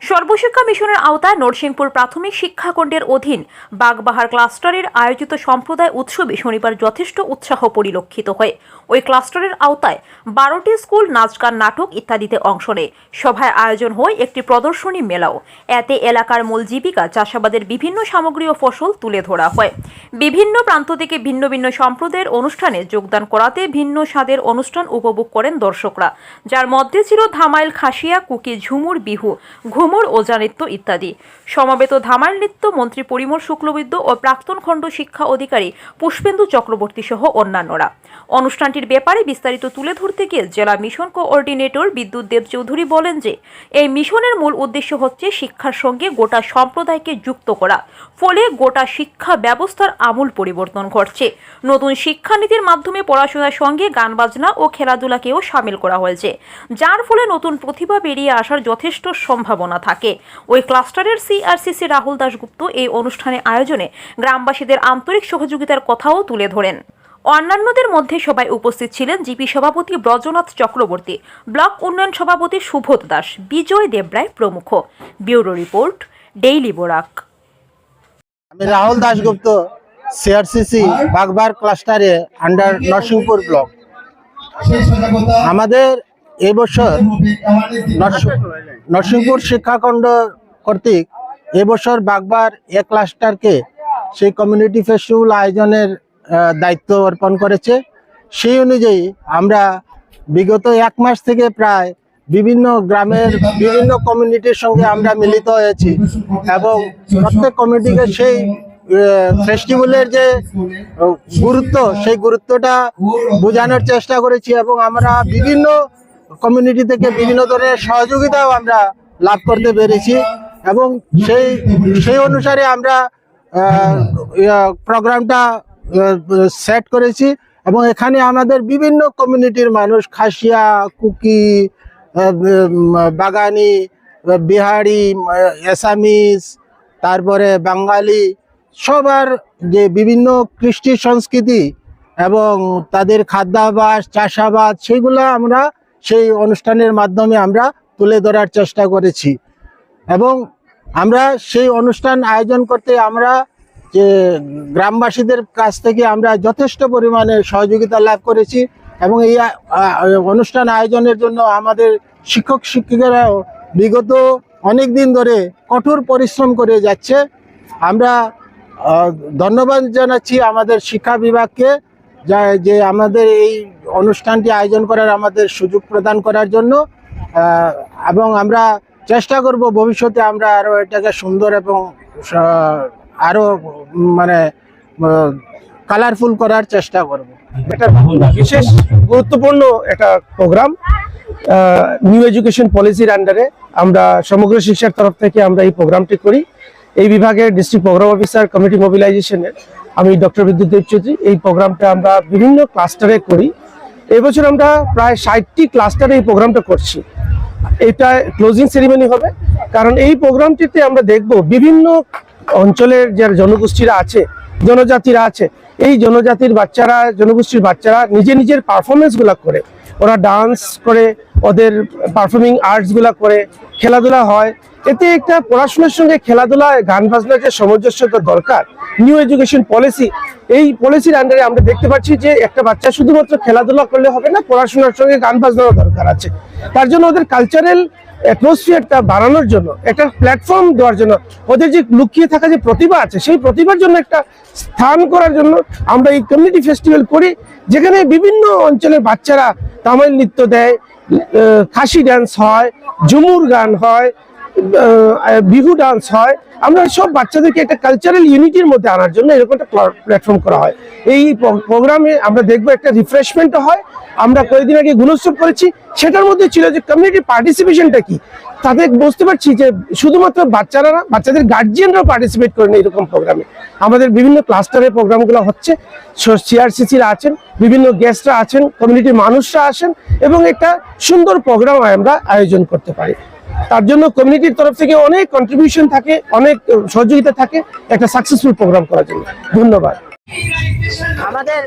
সর্বশিক্ষা মিশনের আওতায় নরসিংপুর প্রাথমিক শিক্ষাখণ্ডের অধীন বাগবাহার ক্লাস্টারের আয়োজিত সম্প্রদায় উৎসবে শনিবার যথেষ্ট উৎসাহ পরিলক্ষিত হয়। ওই ক্লাস্টারের আওতায় বারোটি স্কুল নাচ গান নাটক ইত্যাদিতে অংশ নেয়। সভায় আয়োজন হয় একটি প্রদর্শনী মেলাও। এতে এলাকার মূল জীবিকা, চাষাবাদের বিভিন্ন সামগ্রী ও ফসল তুলে ধরা হয়। বিভিন্ন প্রান্ত থেকে ভিন্ন ভিন্ন সম্প্রদায়ের অনুষ্ঠানে যোগদান করাতে ভিন্ন স্বাদের অনুষ্ঠান উপভোগ করেন দর্শকরা। যার মধ্যে ছিল ধামাইল খাসিয়া, কুকি ঝুমুর, বিহু ঘুমুর ওজা নৃত্য ইত্যাদি। সমাবেত ধামাইল নৃত্য মন্ত্রী পরিমল শুক্লবৈদ্য ও প্রাক্তন খণ্ড শিক্ষা অধিকারী পুষ্পেন্দু চক্রবর্তী সহ অন্যান্যরা। অনুষ্ঠানটির ব্যাপারে বিস্তারিত তুলে ধরতে গিয়ে জেলা মিশন কোঅর্ডিনেটর বিদ্যুৎ দেব চৌধুরী বলেন যে, এই মিশনের মূল উদ্দেশ্য হচ্ছে শিক্ষার সঙ্গে গোটা সম্প্রদায়কে যুক্ত করা। ফলে গোটা শিক্ষা ব্যবস্থার আমূল পরিবর্তন ঘটছে। নতুন শিক্ষানীতির মাধ্যমে পড়াশোনার সঙ্গে গান বাজনা ও খেলাধুলাকেও সামিল করা হয়েছে। যার ফলে নতুন প্রতিভা বেরিয়ে আসার যথেষ্ট সম্ভাবনা থাকে। ওই ক্লাস্টারের সিআরসিসি রাহুল দাশগুপ্ত এই অনুষ্ঠানে আয়োজনে গ্রামবাসীদের আন্তরিক সহযোগিতার কথাও তুলে ধরেন। অন্যান্যদের মধ্যে সবাই উপস্থিত ছিলেন জিপি সভাপতি ব্রজনাথ চক্রবর্তী, ব্লক উন্নয়ন সভাপতি সুবোধ দাস বিজয় দেবরায় প্রমুখ। Bureau report, daily Barak. আমি রাহুল দাশগুপ্ত সিআরসিসি বাগবার ক্লাস্টারে আন্ডার নরসিংপুর ব্লক। আমাদের এবছর নরসিং- নরসিংপুর শিক্ষাখণ্ড কর্তৃক এবছর বাগবার এ ক্লাস্টারকে সেই কমিউনিটি ফেস্টিভ্যাল আয়োজনের দায়িত্ব অর্পণ করেছে। সেই অনুযায়ী আমরা বিগত এক মাস থেকে প্রায় বিভিন্ন গ্রামের বিভিন্ন কমিউনিটির সঙ্গে আমরা মিলিত হয়েছি এবং প্রত্যেক কমিউনিটিকে সেই ফেস্টিভ্যালের যে গুরুত্ব সেই গুরুত্বটা বোঝানোর চেষ্টা করেছি এবং আমরা বিভিন্ন কমিউনিটি থেকে বিভিন্ন ধরনের সহযোগিতাও আমরা লাভ করতে পেরেছি এবং সেই সেই অনুসারে আমরা প্রোগ্রামটা সেট করেছি এবং এখানে আমাদের বিভিন্ন কমিউনিটির মানুষ, খাসিয়া, কুকি বাগানি, বিহারি এসামিস তারপরে বাঙালি, সবার যে বিভিন্ন কৃষ্টি সংস্কৃতি এবং তাদের খাদ্যাভাস, চাষাবাদ, সেগুলো আমরা সেই অনুষ্ঠানের মাধ্যমে আমরা তুলে ধরার চেষ্টা করেছি। এবং আমরা সেই অনুষ্ঠান আয়োজন করতে আমরা যে গ্রামবাসীদের কাছ থেকে আমরা যথেষ্ট পরিমাণে সহযোগিতা লাভ করেছি এবং এই অনুষ্ঠান আয়োজনের জন্য আমাদের শিক্ষক শিক্ষিকারাও বিগত অনেক দিন ধরে কঠোর পরিশ্রম করে যাচ্ছে। আমরা ধন্যবাদ জানাচ্ছি আমাদের শিক্ষা বিভাগকে যা যে আমাদের এই অনুষ্ঠানটি আয়োজন করার আমাদের সুযোগ প্রদান করার জন্য এবং আমরা চেষ্টা করব ভবিষ্যতে আমরা আরও এটাকে সুন্দর এবং আরও মানে কালারফুল করার চেষ্টা করব। এটা বিশেষ গুরুত্বপূর্ণ একটা প্রোগ্রাম নিউ এডুকেশন পলিসির আন্ডারে আমরা সমগ্র শিক্ষার তরফ থেকে আমরা এই প্রোগ্রামটি করি। এই বিভাগের ডিস্ট্রিক্ট প্রোগ্রাম অফিসার কমিটি মোবিলাইজেশনের আমি ডক্টর বিদ্যুৎ চৌধুরী এই প্রোগ্রামটা আমরা বিভিন্ন ক্লাস্টারে করি। এবছর আমরা প্রায় ষাটটি ক্লাস্টারে এই প্রোগ্রামটা করছি। এটা ক্লোজিং সেরিমনি হবে। কারণ এই প্রোগ্রামটিতে আমরা দেখব বিভিন্ন অঞ্চলের যারা জনগোষ্ঠীরা আছে, জনজাতিরা আছে, এই জনজাতির বাচ্চারা, জনগোষ্ঠীর বাচ্চারা নিজে নিজের পারফরমেন্সগুলা করে। ওরা ডান্স করে, ওদের পারফর্মিং আর্টসগুলা করে, খেলাধুলা হয়। এতে একটা পড়াশোনার সঙ্গে খেলাধুলা, গান বাজনার যে সামঞ্জস্যতা দরকার নিউ এডুকেশন পলিসি এই পলিসির আন্ডারে আমরা দেখতে পাচ্ছি যে একটা বাচ্চা শুধুমাত্র খেলাধুলা করলে হবে না, পড়াশোনার সঙ্গে গান বাজনারও দরকার আছে। তার জন্য ওদের কালচারাল অ্যাটমসফিয়ারটা বাড়ানোর জন্য, একটা প্ল্যাটফর্ম দেওয়ার জন্য, ওদের যে লুকিয়ে থাকা যে প্রতিভা আছে, সেই প্রতিভার জন্য একটা স্থান করার জন্য আমরা এই কমিউনিটি ফেস্টিভ্যাল করি, যেখানে বিভিন্ন অঞ্চলের বাচ্চারা তামিল নৃত্য দেয় খাসি ডান্স হয়, ঝুমুর গান হয় বিহু ডান্স হয়। আমরা সব বাচ্চাদেরকে একটা কালচারাল ইউনিটির মধ্যে আনার জন্য এরকম একটা প্ল্যাটফর্ম করা হয়। এই প্রোগ্রামে আমরা দেখব একটা রিফ্রেশমেন্টও হয়। আমরা কয়েকদিন আগে গুণোৎসব করেছি। সেটার মধ্যে ছিল যে কমিউনিটি পার্টিসিপেশনটা কি? তাদের বুঝতে পারছি যে শুধুমাত্র বাচ্চারা না, বাচ্চাদের গার্জিয়ানরাও পার্টিসিপেট করেন এইরকম প্রোগ্রামে আমাদের বিভিন্ন ক্লাস্টারের প্রোগ্রামগুলো হচ্ছে। সিআরসিসিরা আছেন, বিভিন্ন গেস্টরা আছেন কমিউনিটির মানুষরা আসেন এবং একটা সুন্দর প্রোগ্রাম আমরা আয়োজন করতে পারি। তার জন্য কমিউনিটির তরফ থেকে অনেক কন্ট্রিবিউশন থাকে, অনেক সহযোগিতা থাকে একটা সাকসেসফুল প্রোগ্রাম করার জন্য। ধন্যবাদ। আমাদের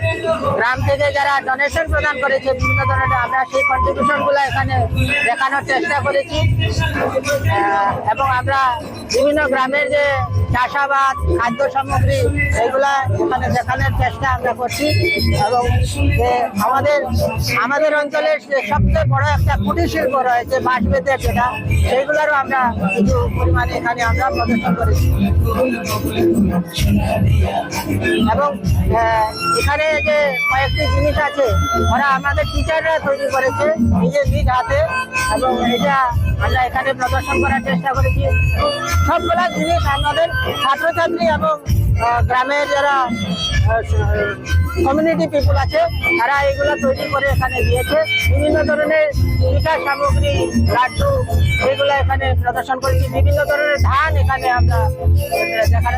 গ্রাম থেকে যারা ডোনেশন প্রদান করেছে, বিভিন্ন ধরনের আমরা সেই কন্ট্রিবিউশনগুলো এখানে দেখানোর চেষ্টা করেছি। এবং আমরা বিভিন্ন গ্রামের যে চাষাবাদ, খাদ্য সামগ্রী, এগুলা এখানে দেখানোর চেষ্টা আমরা করছি। এবং আমাদের আমাদের অঞ্চলের যে সবচেয়ে বড় একটা কুটির শিল্প রয়েছে, বাঁশ বেতের যেটা, সেইগুলোরও আমরা কিছু পরিমাণে এখানে আমরা প্রদর্শন করেছি। এবং এখানে যে কয়েকটি জিনিস আছে, ওরা আমাদের টিচাররা তৈরি করেছে নিজের নিজ হাতে। এবং এটা আমরা এখানে প্রদর্শন করার চেষ্টা করেছি। সবগুলা জিনিস আমাদের ছাত্রছাত্রী এবং গ্রামের যারা কমিউনিটি পিপুল আছে তারা এগুলো তৈরি করে এখানে দিয়েছে। বিভিন্ন ধরনের পিঠা সামগ্রী লাড্ডু এগুলো এখানে প্রদর্শন করেছি। বিভিন্ন ধরনের ধান এখানে আমরা আহ, দেখানোর